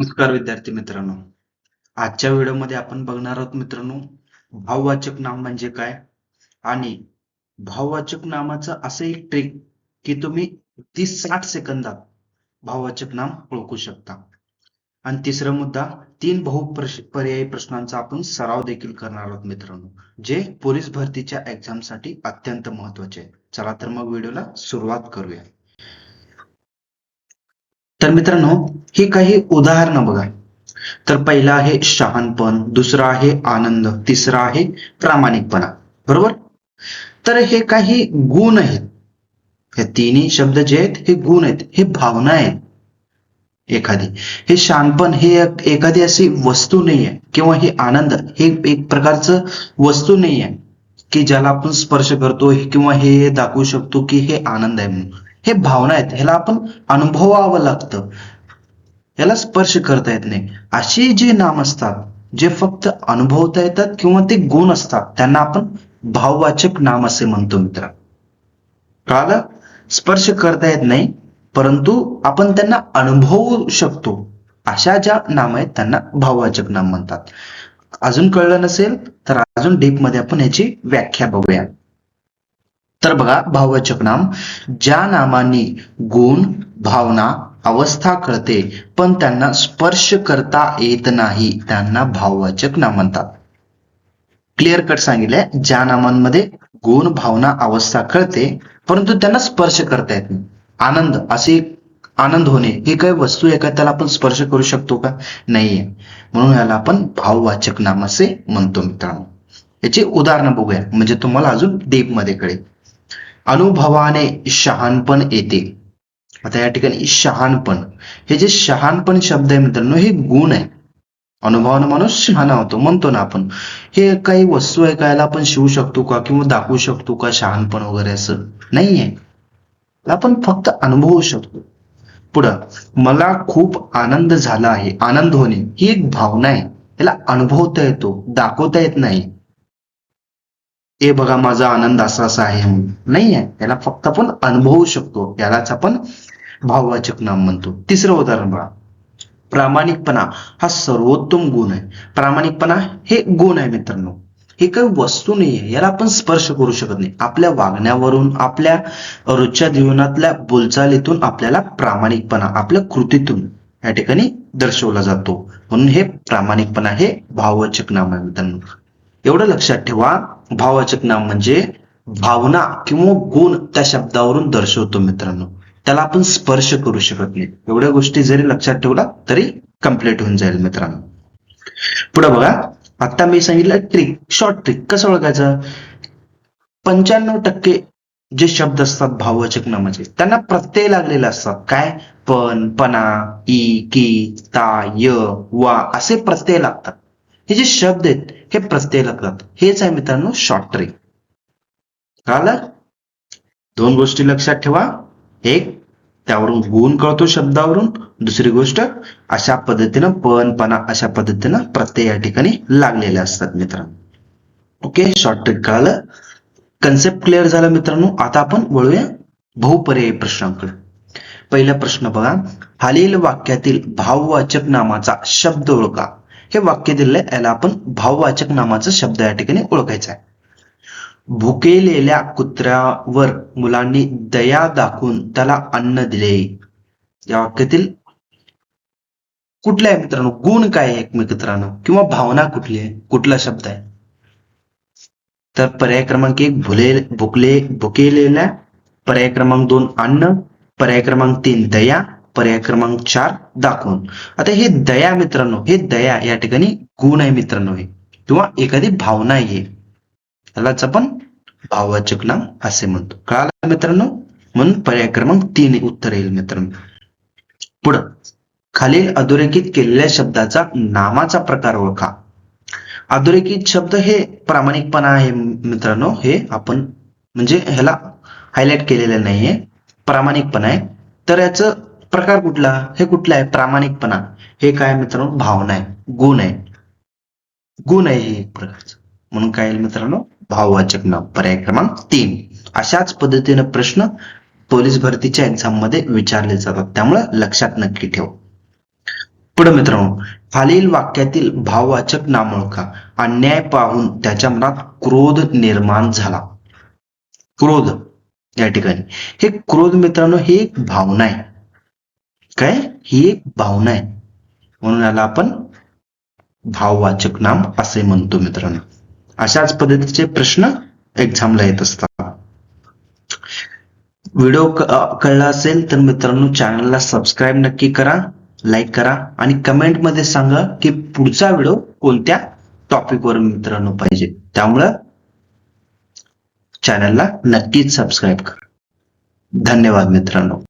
नमस्कार विद्यार्थी मित्रांनो. आजच्या व्हिडिओमध्ये आपण बघणार आहोत मित्रांनो भाववाचक नाम म्हणजे काय? आणि भाववाचक नामाचं असं एक ट्रिक की तुम्ही तीस साठ सेकंदात भाववाचक नाम ओळखू शकता. आणि तिसरा मुद्दा तीन बहु पर्यायी प्रश्नांचा आपण सराव देखील करणार आहोत मित्रांनो जे पोलीस भरतीच्या एक्झामसाठी अत्यंत महत्त्वाचे आहे. चला तर मग व्हिडिओला सुरुवात करूया. तर मित्रांनो ही काही उदाहरणं बघा. तर पहिला आहे शहाणपण दुसरा आहे आनंद तिसरा आहे प्रामाणिकपणा. बरोबर? तर हे काही गुण आहेत. हे तिन्ही शब्द जे आहेत हे गुण आहेत हे भावना आहेत. एखादी. हे शानपण हे एक- एखादी अशी वस्तू नाही आहे किंवा हे आनंद हे एक प्रकारचं वस्तू नाही आहे की ज्याला आपण स्पर्श करतो किंवा हे दाखवू शकतो की हे आनंद आहे म्हणून. हे भावना आहेत ह्याला आपण अनुभवावं लागतं. याला स्पर्श करता येत नाही. अशी जे नाम असतात जे फक्त अनुभवता येतात किंवा ते गुण असतात त्यांना आपण भाववाचक नाम असे म्हणतो मित्र. कळालं? स्पर्श करता येत नाही परंतु आपण त्यांना अनुभवू शकतो. अशा ज्या नाम आहेत त्यांना भाववाचक नाम म्हणतात. अजून कळलं नसेल तर अजून डीपमध्ये आपण याची व्याख्या बघूया. तर बघा भाववाचक नाम. ज्या नामांनी गुण भावना अवस्था कळते पण त्यांना स्पर्श करता येत नाही त्यांना भाववाचक नाम म्हणतात. क्लिअर कट सांगितलंय. ज्या नामांमध्ये गुण भावना अवस्था कळते परंतु त्यांना स्पर्श करता येत नाही. आनंद असे आनंद होणे ही काही वस्तू आहे का? त्याला आपण स्पर्श करू शकतो का? नाहीये. म्हणून याला आपण भाववाचक नाम असे म्हणतो मित्रांनो. याची उदाहरणं बघूया. म्हणजे तुम्हाला अजून डीपमध्ये कळेल. अनुभवाने शहाणपण येते. आता या ठिकाणी शहाणपण. हे जे शहाणपण शब्द आहे मित्रांनो हे गुण आहे. अनुभवानं माणूस शहाणा होतो म्हणतो ना आपण. हे काही वस्तू आहे का याला आपण शिवू शकतो का? किंवा दाखवू शकतो का शहाणपण वगैरे असं? नाहीये. आपण फक्त अनुभवू शकतो. पुढं मला खूप आनंद झाला आहे. आनंद होणे ही एक भावना आहे. त्याला अनुभवता येतो दाखवता येत नाही. हे बघा माझा आनंद असा असा आहे नाही आहे याला फक्त आपण अनुभवू शकतो. यालाच आपण भाववाचक नाम म्हणतो. तिसरं उदाहरण बघा. प्रामाणिकपणा हा सर्वोत्तम गुण आहे. प्रामाणिकपणा हे गुण आहे मित्रांनो. हे काही वस्तू नाही आहे याला आपण स्पर्श करू शकत नाही. आपल्या वागण्यावरून आपल्या रोजच्या जीवनातल्या बोलचालीतून आपल्याला प्रामाणिकपणा आपल्या कृतीतून या ठिकाणी दर्शवला जातो. म्हणून हे प्रामाणिकपणा हे भाववाचक नाम आहे मित्रांनो. एवढं लक्षात ठेवा. भाववाचक नाम म्हणजे भावना किंवा गुण त्या शब्दावरून दर्शवतो मित्रांनो. त्याला आपण स्पर्श करू शकत नाही. एवढ्या गोष्टी जरी लक्षात ठेवला तरी कंप्लीट होऊन जाईल मित्रांनो. पुढे बघा. आता मी सांगितलं ट्रिक शॉर्ट ट्रिक कसं ओळखायचं? पंच्याण्णव टक्के जे शब्द असतात भाववाचक नामाचे त्यांना प्रत्यय लागलेले असतात. काय? पण पणा ई की ता य वा असे प्रत्यय लागतात. हे जे शब्द आहेत हे प्रत्यय लागतात. हेच आहे मित्रांनो शॉर्ट ट्रिक कळालं? दोन गोष्टी लक्षात ठेवा. एक त्यावरून गुण कळतो शब्दावरून. दुसरी गोष्ट अशा पद्धतीनं पण पणा अशा पद्धतीनं प्रत्यय या ठिकाणी लागलेले असतात मित्रांनो. ओके शॉर्ट ट्रिक कळालं? कन्सेप्ट क्लिअर झाला मित्रांनो? आता आपण वळूया बहुपर्यायी प्रश्नांकडे. पहिला प्रश्न बघा. खालील वाक्यातील भाववाचक नामाचा शब्द ओळखा. हे वाक्य दिलंय याला आपण भाववाचक नामाचा शब्द या ठिकाणी ओळखायचा आहे. भुकेलेल्या कुत्र्यावर मुलांनी दया दाखवून त्याला अन्न दिले. या वाक्यातील कुठल्या आहे मित्रांनो गुण काय आहे मित्रांनो किंवा भावना कुठली आहे? कुठला शब्द आहे? तर पर्याय क्रमांक एक भुले भुकले भुकेलेल्या. पर्याय क्रमांक दोन अन्न. पर्याय क्रमांक तीन दया. पर्याय क्रमांक चार दाखवून. आता हे दया मित्रांनो हे दया या ठिकाणी गुण आहे मित्रांनो हे. किंवा एखादी भावना आहे. त्यालाच आपण भाववाचक नाम असे म्हणतो. कळालं मित्रांनो? म्हणून पर्याय क्रमांक तीन उत्तर येईल मित्रांनो. पुढं खालील अधोरेखित केलेल्या शब्दाचा नामाचा प्रकार ओळखा. अधोरेखित शब्द हे प्रामाणिकपणा आहे मित्रांनो. हे आपण म्हणजे ह्याला हायलाइट केलेलं नाहीये. प्रामाणिकपणा आहे. तर याचं प्रकार कुठला? हे कुठला आहे? प्रामाणिकपणा. हे काय मित्रांनो? भावना आहे. गुण आहे. गुण आहे हे एक प्रकारचं. म्हणून काय मित्रांनो? भाववाचक नाव. पर्याय क्रमांक तीन. अशाच पद्धतीने प्रश्न पोलीस भरतीच्या एक्झाममध्ये विचारले जातात. त्यामुळे लक्षात नक्की ठेव. पुढे मित्रांनो खालील वाक्यातील भाववाचक नाम ओळखा अन्याय पाहून त्याच्या मनात क्रोध निर्माण झाला. क्रोध. या ठिकाणी. हे क्रोध मित्रांनो ही एक भावना आहे. काय? ही एक भावना आहे. म्हणून याला आपण भाववाचक नाम असे म्हणतो मित्रांनो. अशाच पद्धतीचे प्रश्न एक्झामला येत असतात. व्हिडिओ कळला असेल तर मित्रांनो चॅनलला सबस्क्राईब नक्की करा लाईक करा आणि कमेंटमध्ये सांगा की पुढचा व्हिडिओ कोणत्या टॉपिकवर मित्रांनो पाहिजे. त्यामुळं चॅनलला नक्कीच सबस्क्राईब करा. धन्यवाद मित्रांनो.